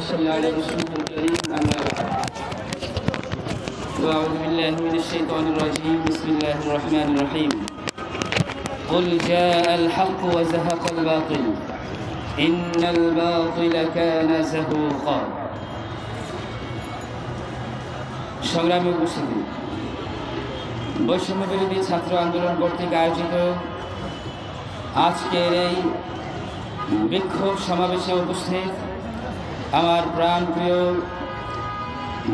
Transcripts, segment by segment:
صل على رسولك الكريم أما بعد وأعوذ بالله من الشيطان الرجيم بسم الله الرحمن الرحيم قل جاء الحق وزهق الباطل إن الباطل كان زهوقا সংগ্রামী উপস্থিতি বৈষম্য বিরোধী ছাত্র আন্দোলন কর্তৃক আয়োজিত আজকের এই বিক্ষোভ সমাবেশে উপস্থিত আমার প্রাণপ্রিয়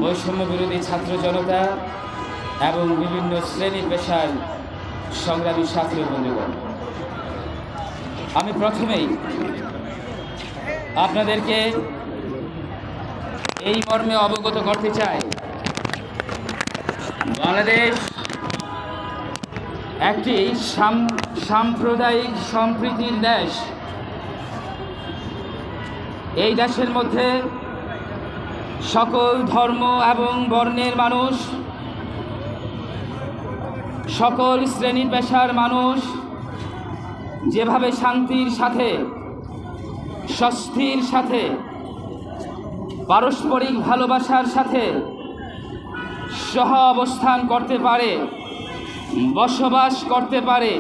বৈষম্য বিরোধী ছাত্র জনতা এবং বিভিন্ন শ্রেণি পেশার সংগ্রামী ছাত্র বন্ধুগণ, আমি প্রথমেই আপনাদেরকে এই মর্মে অবগত করতে চাই, বাংলাদেশ একটি সাম- সাম্প্রদায়িক সম্প্রীতির দেশ। এই দেশের মধ্যে সকল ধর্ম এবং বর্ণের মানুষ, সকল শ্রেণি পেশার মানুষ যেভাবে শান্তির সাথে, স্বস্তির সাথে, পারস্পরিক ভালোবাসার সাথে সহ অবস্থান করতে পারে, বসবাস করতে পারে,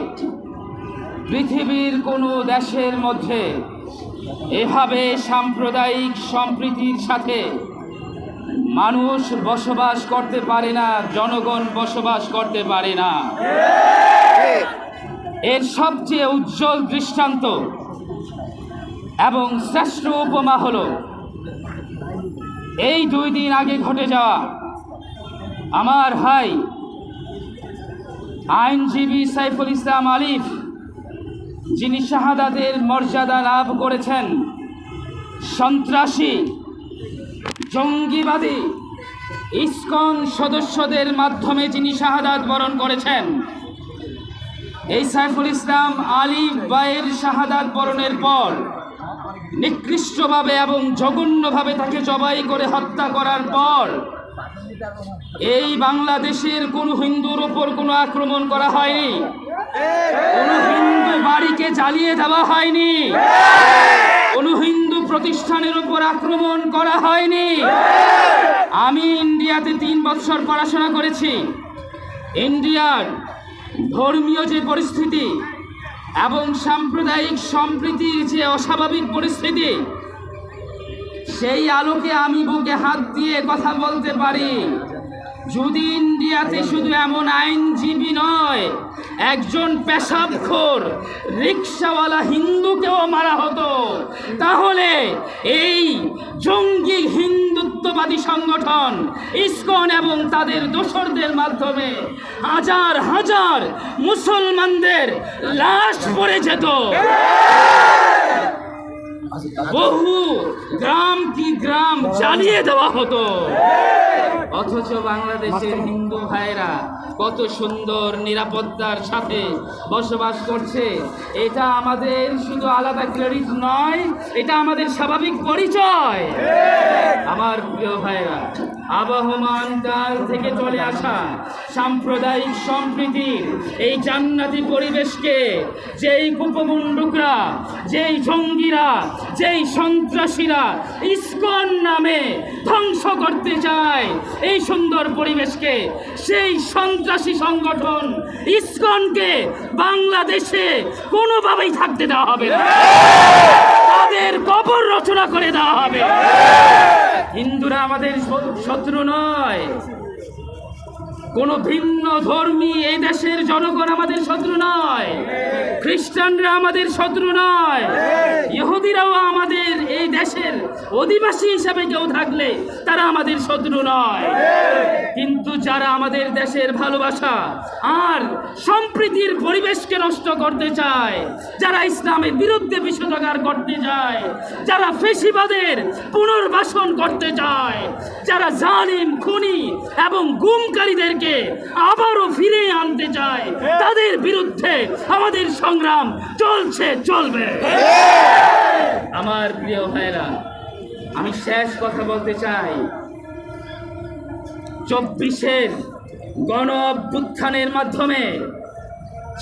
পৃথিবীর কোনো দেশের মধ্যে এভাবে সাম্প্রদায়িক সম্প্রীতির সাথে মানুষ বসবাস করতে পারে না, জনগণ বসবাস করতে পারে না। এর সবচেয়ে উজ্জ্বল দৃষ্টান্ত এবং শ্রেষ্ঠ উপমা হল, এই দুই দিন আগে ঘটে যাওয়া আমার ভাই আইনজীবী সাইফুল ইসলাম আলিফ যিনি শাহাদাতের মর্যাদা লাভ করেছেন, সন্ত্রাসী, জঙ্গিবাদী, ইসকন সদস্যদের মাধ্যমে যিনি শাহাদাত বরণ করেছেন, এই সাইফুল ইসলাম আলী বায়ের শাহাদাত বরণের পর নিকৃষ্টভাবে এবং জঘন্যভাবে তাকে জবাই করে হত্যা করার পর এই বাংলাদেশের কোনো হিন্দুর ওপর কোনো আক্রমণ করা হয়নি। কোনো হিন্দু বাড়িকে জ্বালিয়ে দেওয়া হয়নি। কোনো হিন্দু প্রতিষ্ঠানের উপর আক্রমণ করা হয়নি। আমি ইন্ডিয়াতে তিন বছর পড়াশোনা করেছি। ইন্ডিয়ার ধর্মীয় যে পরিস্থিতি এবং সাম্প্রদায়িক সম্প্রীতির যে অস্বাভাবিক পরিস্থিতি সেই আলোকে আমি বুকে হাত দিয়ে কথা বলতে পারি। যদি ইন্ডিয়াতে শুধু এমন আইনজীবী নয়, একজন পেশাবখোর, রিক্সাওয়ালা হিন্দুকেও মারা হতো, তাহলে এই জঙ্গি হিন্দুত্ববাদী সংগঠন, ইসকন এবং তাদের দোসরদের মাধ্যমে হাজার হাজার মুসলমানদের লাশ পড়ে যেত। বহু গ্রাম কি গ্রাম জ্বালিয়ে দেওয়া হতো। অথচ বাংলাদেশের হিন্দু ভাইরা কত সুন্দর নিরাপত্তার সাথে বসবাস করছে। এটা আমাদের শুধু আলাদা ক্রেডিট নয়, এটা আমাদের স্বাভাবিক পরিচয়। আমার প্রিয় ভাইরা আবহমান কাল থেকে চলে আসা সাম্প্রদায়িক সম্প্রীতির এই জান্নাতি পরিবেশকে, যেই কুপমুন্ডুকরা, যেই জঙ্গিরা, যেই সন্ত্রাসীরা ইসকন নামে ধ্বংস করতে চায়, এই সুন্দর পরিবেশকে, সেই সন্ত্রাসী সংগঠন ইসকনকে বাংলাদেশে কোনোভাবেই থাকতে দেওয়া হবে না। করে দেওয়া হবে। হিন্দুরা আমাদের শত্রু নয়। কোন ভিন্ন ধর্মী এই দেশের জনগণ আমাদের শত্রু নয়। খ্রিস্টানরা আমাদের শত্রু নয়। ইহুদিরাও আমাদের এই দেশের অধিবাসী হিসাবে কেউ থাকলে তারা আমাদের শত্রু নয়। কিন্তু যারা আমাদের দেশের ভালোবাসা আর সম্প্রীতির পরিবেশকে নষ্ট করতে চায়, যারা ইসলামের বিরুদ্ধে বিষোদগার করতে চায় যারা ফেসিবাদের পুনর্বাসন করতে চায়, যারা জালিম, খুনি এবং গুমকারীদেরকে আবারও ফিরে আনতে চায়। তাদের বিরুদ্ধে আমাদের সংগ্রাম চলছে চলবে। আমার প্রিয় ভাইরা আমি শেষ কথা বলতে চাই। চব্বিশের গণ অভ্যুত্থানের মাধ্যমে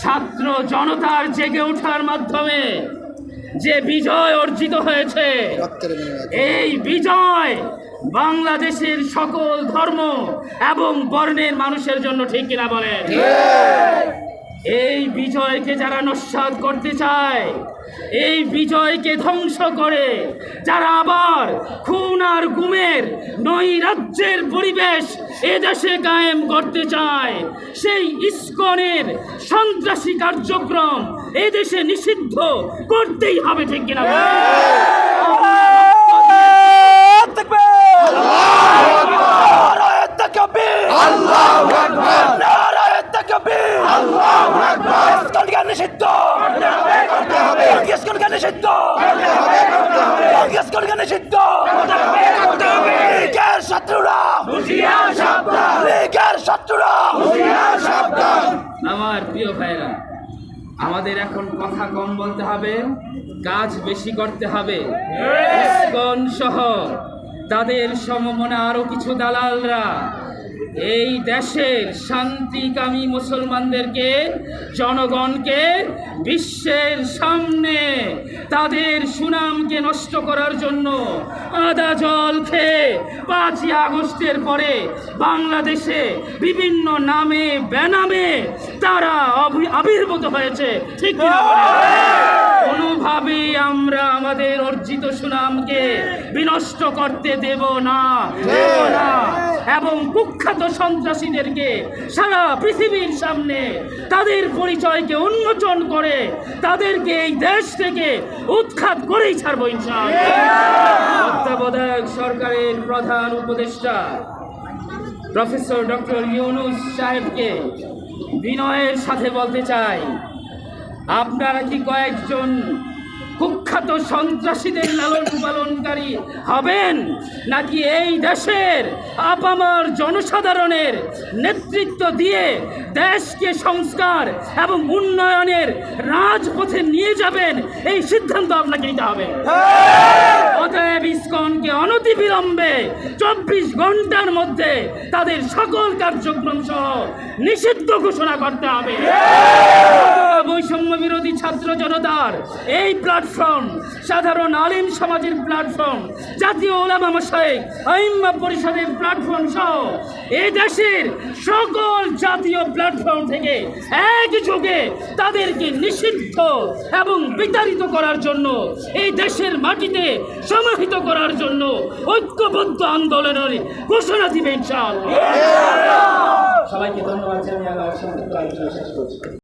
ছাত্র জনতার জেগে ওঠার মাধ্যমে যে বিজয় অর্জিত হয়েছে এই বিজয় বাংলাদেশের সকল ধর্ম এবং বর্ণের মানুষের জন্য ঠিক কিনা বলেন? এই বিজয়কে যারা নস্বাত করতে চায়, এই বিজয়কে ধ্বংস করে যারা আবার খুন আর গুমের নৈরাজ্যের পরিবেশ এদেশে কায়েম করতে চায়, সেই ইস্কনের সন্ত্রাসী কার্যক্রম এদেশে নিষিদ্ধ করতেই হবে, ঠিক কিনা আমার প্রিয় ভাইরা আমাদের এখন কথা কম বলতে হবে, কাজ বেশি করতে হবে। সহ তাদের সমমনে আরও কিছু দালালরা এই দেশের শান্তিকামী মুসলমানদেরকে, জনগণকে, বিশ্বের সামনে তাদের সুনামকে নষ্ট করার জন্য আদা জল খেয়ে পাঁচই আগস্টের পরে বাংলাদেশে বিভিন্ন নামে, বেনামে তারা আবির্ভূত হয়েছে। ঠিক বলেন? কোনোভাবেই আমরা আমাদের অর্জিত সুনামকে বিনষ্ট করতে দেব না না এবং কুখ্যাত সন্ত্রাসীদেরকে সারা পৃথিবীর সামনে তাদের পরিচয়কে উন্মোচন করে তাদেরকে এই দেশ থেকে উৎখাত করেই ছাড়বো তত্ত্বাবধায়ক সরকারের প্রধান উপদেষ্টা প্রফেসর ডক্টর ইউনুস সাহেবকে বিনয়ের সাথে বলতে চাই আপনারা কি কয়েকজন কুখ্যাত সন্ত্রাসীদের লালন পালনকারী হবেন? নাকি এই দেশের আপামার জনসাধারণের নেতৃত্ব দিয়ে দেশকে সংস্কার এবং উন্নয়নের রাজপথে নিয়ে যাবেন? এই সিদ্ধান্ত আপনাকে নিতে হবে। অতএব ইসকনকে অনতিবিলম্বে চব্বিশ ঘণ্টার মধ্যে তাদের সকল কার্যক্রম সহ নিষিদ্ধ ঘোষণা করতে হবে। জনতার এই প্ল্যাটফর্ম সাধারণ আলিম সমাজের প্ল্যাটফর্ম জাতীয় ওলামা মশাইক আইম্মা পরিষদের প্ল্যাটফর্ম সহ এই দেশের সকল জাতীয় প্ল্যাটফর্ম থেকে এক যুগে তাদেরকে নিষিদ্ধ এবং বিতাড়িত করার জন্য এই দেশের মাটিতে সমাহিত করার জন্য ঐক্যবদ্ধ আন্দোলনের ঘোষণা দিবে ইনশাআল্লাহ। সবাইকে ধন্যবাদ জানিয়ে আলোচনা শেষ করছি।